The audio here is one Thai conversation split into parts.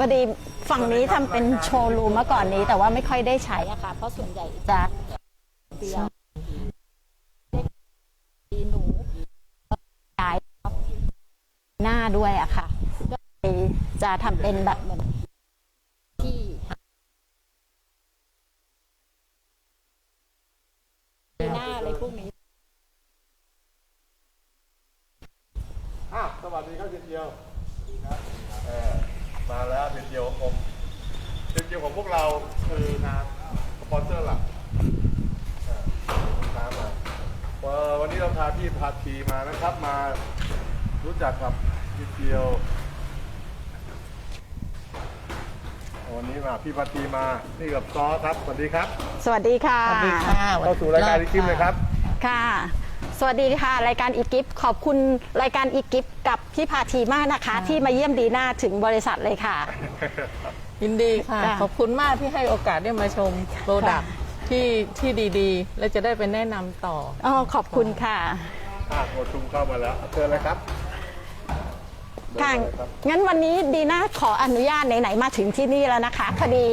พอดีฝั่งนี้ทำเป็นโชว์รูมเมื่อก่อนนี้ แต่ว่าไม่ค่อยได้ใช้อะค่ะ เพราะส่วนใหญ่จะเดียวหนูย้ายหน้าด้วยอะค่ะก็เลยจะทำเป็นแบบเหมือนที่หน้าอะไรพวกนี้อะสวัสดีครับเจเจียว มาแล้วเจเจียวของผมเจเจียวของพวกเราคือน้ำสปอนเซอร์หลักเออน้ำมาเอ่อวันนี้เราพาพี่พาทีมานะครับ มารู้จักกับเจเจียววันนี้มาพี่พาทีมานี่กับซอครับสวัสดีครับสวัสดีค่ะ สวัสดีค่ะเข้าสู่รายการอีกคลิปเลยครับ ค่ะ สวัสดีค่ะ รายการอีกิฟขอบคุณรายการอีกิฟกับพี่พาทีมากนะคะ ที่มาเยี่ยมดีหน้าถึงบริษัทเลยค่ะ ยินดีค่ะค่ะขอบคุณมากที่ให้โอกาสได้มาชมโปรดักต์ที่ที่ดีๆ และจะได้ไปแนะนำต่ออ๋อขอบคุณค่ะอะโมชุมเข้ามาแล้วเชิญเลยครับค่ะเดินเลยครับงั้นวันนี้ดีน่าขออนุญาตไหนๆมาถึงที่นี่แล้วนะคะพอดี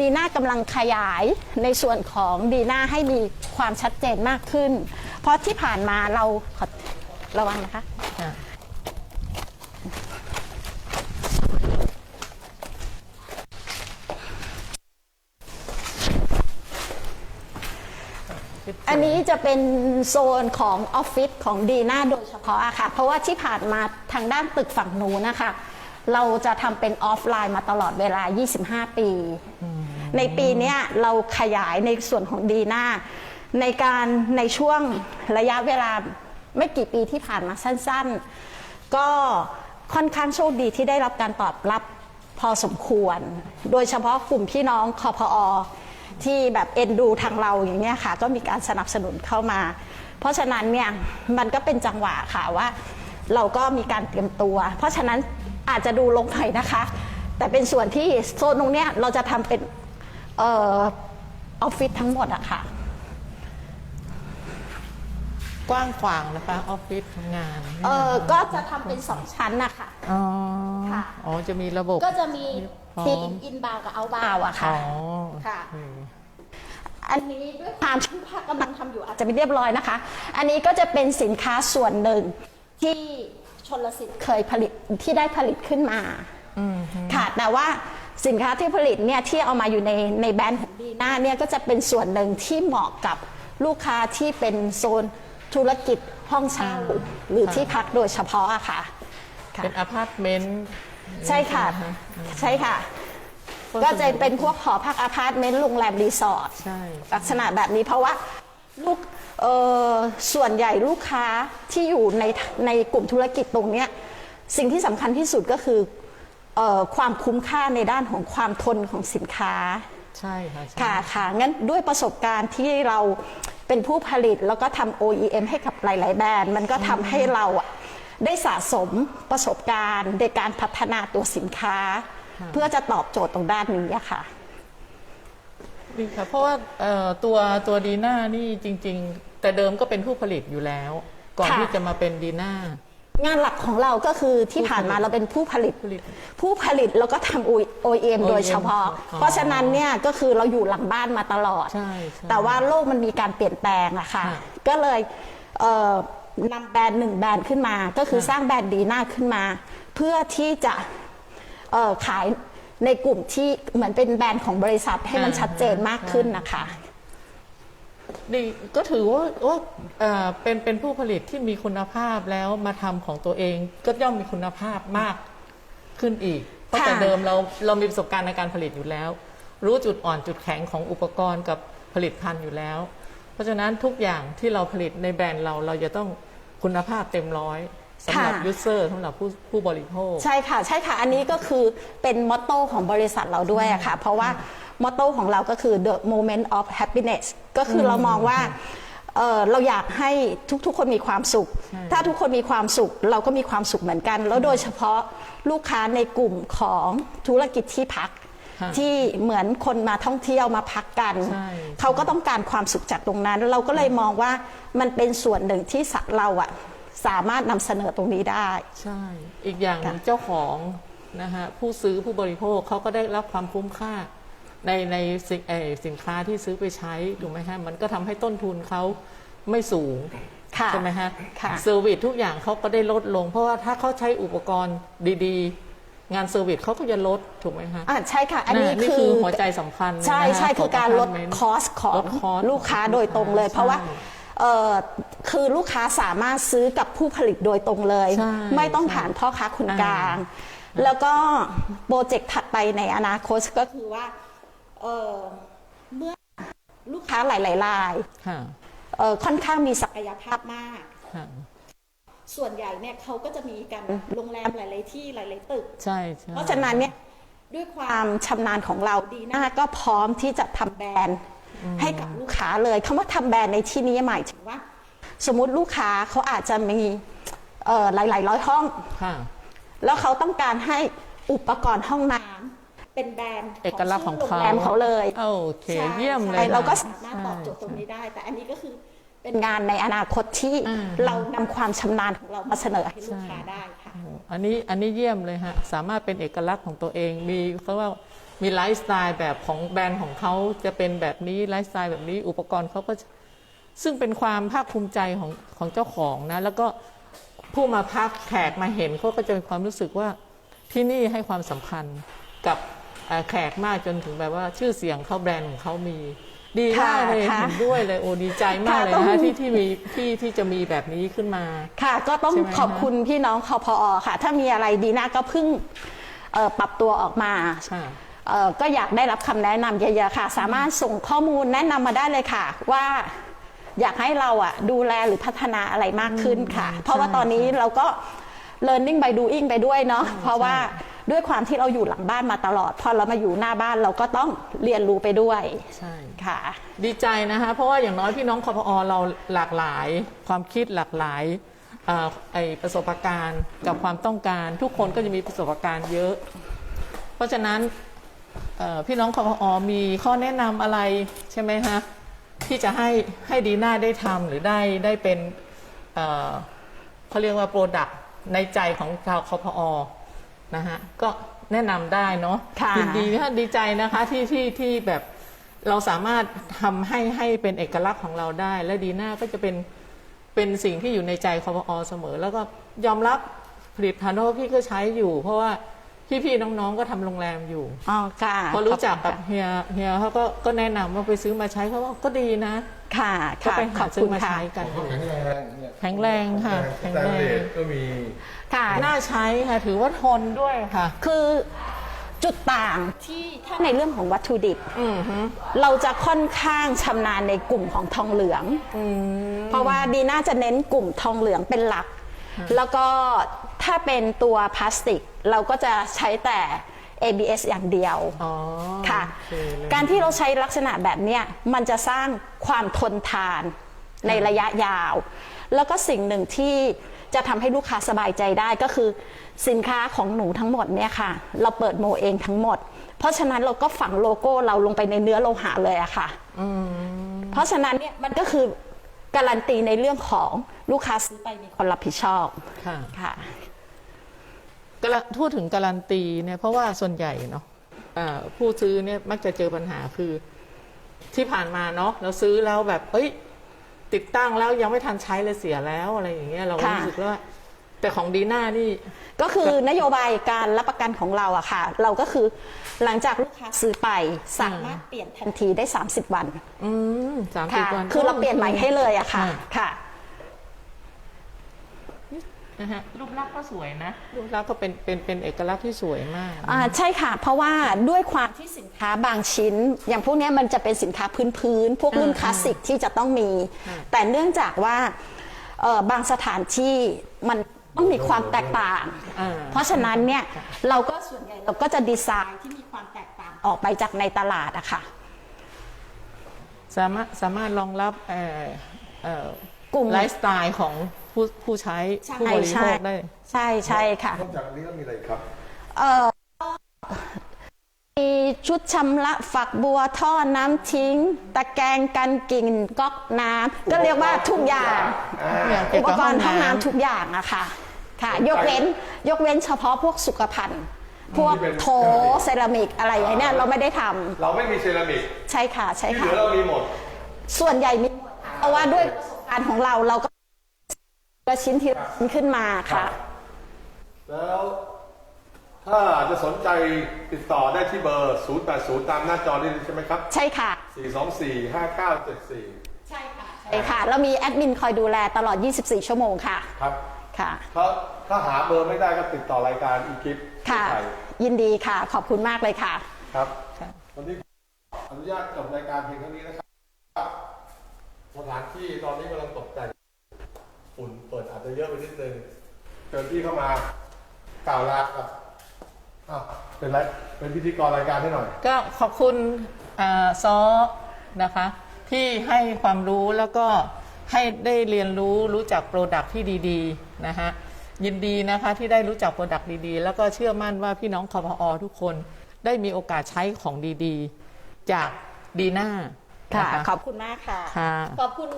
ดีน่ากำลังขยายในส่วนของดีน่าให้มีความชัดเจนมากขึ้น เพราะที่ผ่านมาเราขอระวังนะคะค่ะอันนี้จะเป็นโซนของออฟฟิศของดีน่าโดยเฉพาะอะค่ะ เพราะว่าที่ผ่านมาทางด้านตึกฝั่งนู้นนะคะ เราจะทำเป็นออฟไลน์มาตลอดเวลา 25 ปี ในปีเนี้ยเราขยายในส่วนของดีน่า ในการในช่วงระยะเวลาไม่กี่ปีที่ผ่านมาสั้นๆ ก็ค่อนข้างโชคดีที่ได้รับการตอบรับพอสมควร โดยเฉพาะกลุ่มพี่น้องคอพอที่แบบเอ็นดูทางเราอย่างเงี้ยค่ะ ก็มีการสนับสนุนเข้ามา เพราะฉะนั้นเนี่ยมันก็เป็นจังหวะค่ะว่า เราก็มีการเตรียมตัว เพราะฉะนั้นอาจจะดูลงหน่อยนะคะ แต่เป็นส่วนที่โซนตรงเนี้ยเราจะทำเป็นออออฟฟิศทั้งหมดอะค่ะ กว้างขวางนะคะออฟฟิศทำงานเออก็จะทำเป็นสองชั้นนะคะ อ๋อค่ะ อ๋อจะมีระบบ ก็จะมีพร้อม ทีมอินบาวกับเอาบาวอะอ๋ค่ะอค่ะ โอเคอันนี้ด้วยความที่ภาคกำลังทำอยู่อาจจะไม่เรียบร้อยนะคะ อันนี้ก็จะเป็นสินค้าส่วนหนึ่งที่ชนลสิทธิ์เคยผลิตที่ได้ผลิตขึ้นมาค่ะแต่ว่าสินค้าที่ผลิตเนี่ยที่เอามาอยู่ในในแบรนด์ของดีน่าเนี่ยก็จะเป็นส่วนหนึ่งที่เหมาะกับลูกค้าที่เป็นโซน ธุรกิจห้องเช่าหรือที่พักโดยเฉพาะอะค่ะค่ะ เป็นอพาร์ตเมนต์ ใช่ค่ะ ใช่ค่ะ ก็จะเป็นพวกหอพักอพาร์ตเมนต์โรงแรมรีสอร์ทใช่ ลักษณะแบบนี้เพราะว่าลูกเอ่อส่วนใหญ่ลูกค้าที่อยู่ในในกลุ่มธุรกิจตรงเนี้ยสิ่งที่สำคัญที่สุดก็คือเอ่อความคุ้มค่าในด้านของความทนของสินค้า ใช่ค่ะใช่ ค่ะค่ะงั้นด้วยประสบการณ์ที่เรา เป็นผู้ผลิตแล้วก็ทำ OEM ให้กับหลาย ๆ แบรนด์ มันก็ทำให้เราอะได้สะสมประสบการณ์ในการพัฒนาตัวสินค้า เพื่อจะตอบโจทย์ตรงด้านนี้อะค่ะ ดีค่ะ เพราะว่าเอ่อตัวตัวดีน่านี่จริง ๆ แต่เดิมก็เป็นผู้ผลิตอยู่แล้ว ก่อนค่ะ ที่จะมาเป็นดีน่า งานหลักของเราก็คือที่ผ่านมาเราเป็นผู้ผลิตผลิตผู้ผลิตแล้วก็ทำ OEM โดยเฉพาะอ๋อเพราะฉะนั้นเนี่ยก็คือเราอยู่หลังบ้านมาตลอดใช่ใช่แต่ว่าโลกมันมีการเปลี่ยนแปลงอะค่ะค่ะก็เลยเอ่อนำแบรนด์หนึ่งแบรนด์ขึ้นมา ก็คือค่ะสร้างแบรนด์ดีน่าขึ้นมา เพื่อที่จะเอ่อขายในกลุ่มที่เหมือนเป็นแบรนด์ของบริษัทให้มันชัดเจนมากขึ้นนะคะ ดีก็ถือว่าว่าเอ่อเป็นเป็นผู้ผลิตที่มีคุณภาพแล้วมาทำของตัวเองก็ย่อมมีคุณภาพมากขึ้นอีก เพราะค่ะแต่เดิมเราเรามีประสบการณ์ในการผลิตอยู่แล้ว รู้จุดอ่อนจุดแข็งของอุปกรณ์กับผลิตภัณฑ์อยู่แล้ว เพราะฉะนั้นทุกอย่างที่เราผลิตในแบรนด์เราเราจะต้องคุณภาพเต็มร้อยสำหรับค่ะ ยูเซอร์สำหรับผู้ผู้บริโภค ใช่ค่ะ ใช่ค่ะ อันนี้ก็คือเป็นมอตโต้ของบริษัทเราด้วยอะค่ะ เพราะว่า มอตโต้ของเราก็คือ the moment of happiness ก็คือเรามองว่าเอ่อเราอยากให้ทุกๆ คนมีความสุขใช่ถ้าทุกคนมีความสุข เราก็มีความสุขเหมือนกัน แล้วโดยเฉพาะลูกค้าในกลุ่มของธุรกิจที่พักค่ะที่เหมือนคนมาท่องเที่ยวมาพักกันใช่เขาก็ต้องการความสุขจากตรงนั้น เราก็เลยมองว่ามันเป็นส่วนหนึ่งที่สะเราอะสามารถนำเสนอตรงนี้ได้ ใช่ อีกอย่างหนึ่งเจ้าของนะฮะผู้ซื้อผู้บริโภคเขาก็ได้รับความคุ้มค่า ในในสินเอ่อสินค้าที่ซื้อไปใช้ถูกไหมฮะมันก็ทำให้ต้นทุนเขาไม่สูงค่ะใช่ไหมฮะค่ะเซอร์วิสทุกอย่างเขาก็ได้ลดลง เพราะว่าถ้าเขาใช้อุปกรณ์ดีๆงานเซอร์วิสเขาก็จะลดถูกไหมฮะอ่าใช่ค่ะ อันนี้นี่คืคืออหัวใจสำคัญ ใช่นะฮะใช่คือการลดขงคอสของลดคอสลูกค้าโดยตรงเลย เพราะว่าใช่เอ่อคือลูกค้าสามารถซื้อกับผู้ผลิตโดยตรงเลยใช่ไม่ต้องใช่ผ่านพ่อค้าคนอ่ากลาง แล้วก็โปรเจกต์ถัดไปในอนาคตก็คือว่า เอ่อเมื่อลูกค้าหลายๆรายค่ะเอ่อค่อนข้างมีศักยภาพมาก ค่ะส่วนใหญ่เนี่ยเขาก็จะมีกันโรงแรมหลาย ๆ ที่หลาย ๆ ตึก ใช่ใช่เพราะฉะนั้นเนี่ยด้วยความชำนาญของเราดีน่าก็พร้อมที่จะทำแบรนด์ให้กับลูกค้าเลยคำว่าทำแบรนด์ในที่นี้หมายถึงว่า สมมุติลูกค้าเขาอาจจะมีเอ่อหลาย ๆ ร้อยห้อง ค่ะ แล้วเขาต้องการให้อุปกรณ์ห้องน้ำ เป็นแบรนด์เอกลักษณ์ของชื่โรเขางแรมเขาเลยโอเค ใช่เยี่ยมเลยใช่เราก็ค่ะสามารถตอบโจทย์ตรงใช่นี้ได้ แต่อันนี้ก็คือเป็นงานในอนาคตที่อ่า เรานำความชำนาญของเรามาเสนอให้ลูกค้าได้ค่ะ อันนี้อันนี้เยี่ยมเลยฮะ สามารถเป็นเอกลักษณ์ของตัวเอง มีเขาว่ามีไลฟ์สไตล์แบบของแบรนด์ของเขาจะเป็นแบบนี้ไลฟ์สไตล์แบบนี้อุปกรณ์เขาก็จะซึ่งเป็นความภาคภูมิใจของของเจ้าของนะ แล้วก็ผู้มาพักแขกมาเห็นเขาก็จะมีความรู้สึกว่าที่นี่ให้ความสำคัญกับเอ่อ แขกมากจนถึงแบบว่าชื่อเสียงเขาแบรนด์ของเขามี ดีมากเลยค่ะเห็นด้วยเลยโอ้ดีใจมากค่ะเลยต้องนะคะที่ที่มีที่ที่จะมีแบบนี้ขึ้นมา ค่ะ ก็ต้องใช่ไหมขอบคุณพี่น้องคอพอค่ะ ถ้ามีอะไรดีน่าก็เพิ่งเอ่อปรับตัวออกมา ค่ะ เอ่อก็อยากได้รับคำแนะนำเยอะๆค่ะ สามารถส่งข้อมูลแนะนำมาได้เลยค่ะ ว่าอยากให้เราอะดูแลหรือพัฒนาอะไรมากขึ้นค่ะ เพราะว่าตอนนี้เราก็ learning by doing ไปด้วยเนาะเพราะว่า ด้วยความที่เราอยู่หลังบ้านมาตลอด พอเรามาอยู่หน้าบ้านเราก็ต้องเรียนรู้ไปด้วยใช่ค่ะ ดีใจนะคะ เพราะว่าอย่างน้อยพี่น้องคอพอเราหลากหลาย ความคิดหลากหลายเอ่อไอประสบการณ์กับความต้องการทุกคนก็จะมีประสบการณ์เยอะ เพราะฉะนั้นเอ่อพี่น้องคอพอมีข้อแนะนำอะไรใช่ไหมคะที่จะให้ให้ดีน่าได้ทำหรือได้ได้เป็นเอ่อเขาเรียกว่าโปรดักต์ในใจของชาวคอพอ นะฮะก็แนะนำได้เนาะค่ะยินดีค่ะดีใจนะคะที่ที่ที่แบบเราสามารถทำให้ให้เป็นเอกลักษณ์ของเราได้ และดีน่าก็จะเป็นเป็นสิ่งที่อยู่ในใจคอพอเสมอ แล้วก็ยอมรับผลิตภัณฑ์เพราะว่าพี่ก็ใช้อยู่ เพราะว่า พี่ๆน้องๆก็ทำโรงแรมอยู่อ๋อค่ะพอรู้จักกับขอณเฮียเฮียเขาก็ก็แนะนำว่าไปซื้อมาใช้เขาว่าก็ดีนะ ค่ะก็ค่ะไปขหาอบซื้คุอณมาค่ะใช้กันอยู่แข็งแรงเนี่ยแข็งแรงค่ะสแข็งแตนแรเลงสก็มีค่ะน่าใช้ค่ะถือว่าทนด้วยค่ะ คือจุดต่างที่ถ้าในเรื่องของวัตถุดิบอือฮึเราจะค่อนข้างชำนาญในกลุ่มของทองเหลืองเพราะว่าดีน่าจะเน้นกลุ่มทองเหลืองเป็นหลัก แล้วก็ ถ้าเป็นตัวพลาสติกเราก็จะใช้แต่ ABS อย่างเดียวอ๋อค่ะ โอเคเลย การที่เราใช้ลักษณะแบบเนี้ยมันจะสร้างความทนทานในระยะยาว แล้วก็สิ่งหนึ่งที่จะทำให้ลูกค้าสบายใจได้ก็คือ สินค้าของหนูทั้งหมดเนี่ยค่ะ เราเปิดโมเองทั้งหมด เพราะฉะนั้นเราก็ฝังโลโก้เราลงไปในเนื้อโลหะเลยอะค่ะ เพราะฉะนั้นเนี่ยมันก็คือการันตีในเรื่องของลูกค้าซื้อไปมีคนรับผิดชอบค่ะ ค่ะ การันพูดถึงการันตีเนี่ยเพราะว่าส่วนใหญ่เนาะเอ่อผู้ซื้อเนี่ยมักจะเจอปัญหาคือ ที่ผ่านมาเนาะเราซื้อแล้วแบบเอ้ย ติดตั้งแล้วยังไม่ทันใช้เลยเสียแล้วอะไรอย่างเงี้ยเราค่ะรู้สึกว่าแต่ของดีน่านี่ ก็คือนโยบายการรับประกันของเราอะค่ะ เราก็คือหลังจากลูกค้าซื้อไปสามารถเปลี่ยนทันทีได้ 30 วัน อืมสามสิบค่ะวัน คือเราเปลี่ยนใหม่ให้เลยอะค่ะอ่าค่ะนะฮะ รูปลักษณ์ก็สวยนะ รูปลักษณ์ก็เป็นเป็นเป็นเอกลักษณ์ที่สวยมากอ่าใช่ค่ะ เพราะว่าด้วยความที่สินค้าบางชิ้น อย่างพวกเนี้ยมันจะเป็นสินค้าพื้นๆพวกรุ่นอ่าคลาสสิกที่จะต้องมีอ่าแต่เนื่องจากว่าเอ่อบางสถานที่มันต้องมีความแตกต่างอ่าเพราะฉะนั้นเนี่ยเราก็ส่วนใหญ่เราก็จะดีไซน์ที่มีความแตกต่างออกไปจากในตลาดอะค่ะ สามารถสามารถรองรับเอ่อเอ่อ กลุ่ม ไลฟ์สไตล์ของผู้ผู้ใช้ผู้บริโภคได้ ใช่ใช่ค่ะ นอกจากนี้แล้วมีอะไรครับ เอ่อมีชุดชำระฝักบัวท่อน้ำทิ้ง ตะแกรงกันกิ่งก๊อกน้ำก็เรียกว่าทุกอย่างเกี่อุยวปกับกรณ์ห้ห้อองงน้ำน้ำทุกอย่างอะค่ะค่ะ ยกเว้นยกเว้นเฉพาะพวกสุขภัณฑ์ พวกที่เป็นโถเซรามิกอะไรอย่างเนี้ยเราไม่ได้ทำเราไม่มีเซรามิกใช่ค่ะใช่ที่เหค่ะลือเรามีหมด ส่วนใหญ่มีหมดค่ะเพราะว่าด้วยประสบ การณ์ของเราเราก็ละชิ้นทีละชิ้นขึ้นมาค่ะ แล้วถ้าจะสนใจติดต่อได้ที่เบอร์ 080 ตามหน้าจอนี่ใช่ไหมครับ ใช่ค่ะ 424 5974 ใช่ค่ะใช่ค่ะเรามีแอดมินคอยดูแลตลอด 24 ชั่วโมงค่ะ ครับค่ะ ถ้าถ้าหาเบอร์ไม่ได้ก็ติดต่อรายการอีกิฟค่ะ ยินดีค่ะ ขอบคุณมากเลยค่ะ ครับค่ะวันนี้อนุญาตจบรายการเพียงเท่านี้นะครับ สถานที่ตอนนี้กำลังตกแต่งฝุ่นเปิดอาจจะเยอะไปนิดนึงเชิญพี่เข้ามากล่าวลากับอ้าวเป็นไรเป็นพิธีกรรายการให้หน่อย ก็ขอบคุณอาซอนะคะ ที่ให้ความรู้แล้วก็ให้ได้เรียนรู้รู้จักโปรดักที่ดีๆนะคะยินดีนะคะที่ได้รู้จักโปรดักดีๆ แล้วก็เชื่อมั่นว่าพี่น้องคอพอทุกคนได้มีโอกาสใช้ของดีๆ จากดีน่า ค่ะนขอบคุณมากค่ะ ค่ะ ขอบคุณ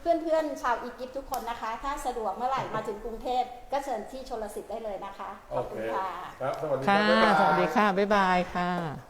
เพื่อนๆ ชาวอียิปต์ทุกคนนะคะ ถ้าสะดวกเมื่อไหร่มาถึงกรุงเทพก็เชิญที่ชลสิทธิ์ได้เลยนะคะ ขอบคุณค่ะ ครับ สวัสดีคค่ะรับบ๊ายบาย สวัสดีค่ะ บ๊ายบายค่ะ